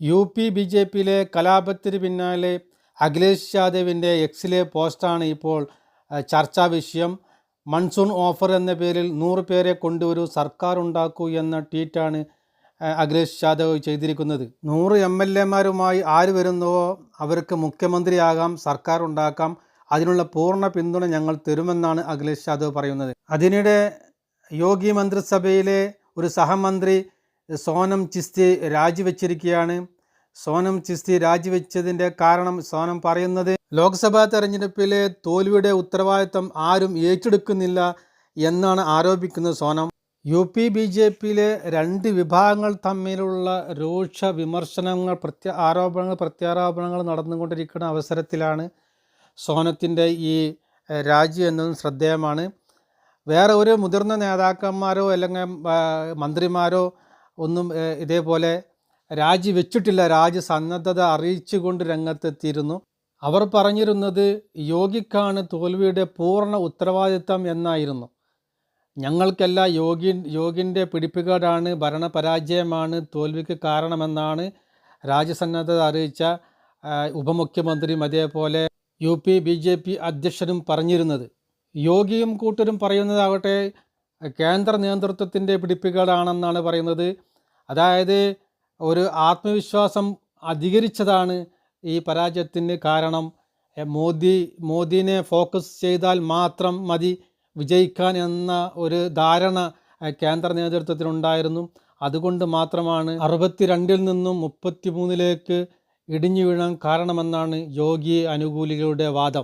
U P B J പിയിലെ കലാപത്തിന് പിന്നാലെ അഖിലേഷ് യാദവിന്റെ എക്സിലെ പോസ്റ്റാണ് ഇപ്പോൾ ചർച്ചാ വിഷയം. മൺസൂൺ ഓഫർ എന്ന പേരിൽ നൂറ് പേരെ കൊണ്ടുവരൂ സർക്കാർ ഉണ്ടാക്കൂ എന്ന ട്വീറ്റാണ് അഖിലേഷ് യാദവ് ചെയ്തിരിക്കുന്നത്. നൂറ് എം എൽ എമാരുമായി ആര് വരുന്നുവോ അവർക്ക് മുഖ്യമന്ത്രിയാകാം സർക്കാർ ഉണ്ടാക്കാം. അതിനുള്ള പൂർണ പിന്തുണ ഞങ്ങൾ തരുമെന്നാണ് അഖിലേഷ് യാദവ് പറയുന്നത്. അതിനിടെ യോഗി മന്ത്രിസഭയിലെ ഒരു സഹമന്ത്രി സോനം ചിസ്തി രാജിവെച്ചിരിക്കുകയാണ്. സോനം ചിസ്തി രാജിവെച്ചതിന്റെ കാരണം സോനം പറയുന്നത് ലോക്സഭാ തെരഞ്ഞെടുപ്പിലെ തോൽവിയുടെ ഉത്തരവാദിത്തം ആരും ഏറ്റെടുക്കുന്നില്ല എന്നാണ് ആരോപിക്കുന്നത് Sonam. U P B J പിയിലെ രണ്ട് വിഭാഗങ്ങൾ തമ്മിലുള്ള രൂക്ഷ വിമർശനങ്ങൾ പ്രത്യ ആരോപണങ്ങൾ പ്രത്യാരോപണങ്ങൾ നടന്നുകൊണ്ടിരിക്കുന്ന അവസരത്തിലാണ് സോനത്തിന്റെ ഈ രാജി എന്നതും ശ്രദ്ധേയമാണ്. വേറെ ഒരു മുതിർന്ന നേതാക്കന്മാരോ അല്ലെങ്കിൽ മന്ത്രിമാരോ ഒന്നും ഇതേപോലെ രാജി വെച്ചിട്ടില്ല രാജി സന്നദ്ധത അറിയിച്ചുകൊണ്ട് രംഗത്തെത്തിയിരുന്നു. അവർ പറഞ്ഞിരുന്നത് യോഗിക്കാണ് തോൽവിയുടെ പൂർണ ഉത്തരവാദിത്തം എന്നായിരുന്നു. ഞങ്ങൾക്കല്ല യോഗി യോഗിന്റെ പിടിപ്പുകേടാണ് ഭരണപരാജയമാണ് തോൽവിക്ക് കാരണമെന്നാണ് രാജ്യസന്നദ്ധത അറിയിച്ച ഉപമുഖ്യമന്ത്രിയും അതേപോലെ U P B J P അധ്യക്ഷനും പറഞ്ഞിരുന്നത്. യോഗിയും കൂട്ടരും പറയുന്നതാകട്ടെ കേന്ദ്ര നേതൃത്വത്തിന്റെ പിടിപ്പുകേടാണെന്നാണ് പറയുന്നത്. അതായത് ഒരു ആത്മവിശ്വാസം അധികരിച്ചതാണ് ഈ പരാജയത്തിന് കാരണം. മോദി മോദിനെ ഫോക്കസ് ചെയ്താൽ മാത്രം മതി വിജയിക്കാൻ എന്ന ഒരു ധാരണ കേന്ദ്ര നേതൃത്വത്തിനുണ്ടായിരുന്നു അതുകൊണ്ട് മാത്രമാണ് അറുപത്തിരണ്ടിൽ നിന്നും മുപ്പത്തി മൂന്നിലേക്ക് ഇടിഞ്ഞു വീഴാൻ കാരണമെന്നാണ് യോഗി അനുകൂലികളുടെ വാദം.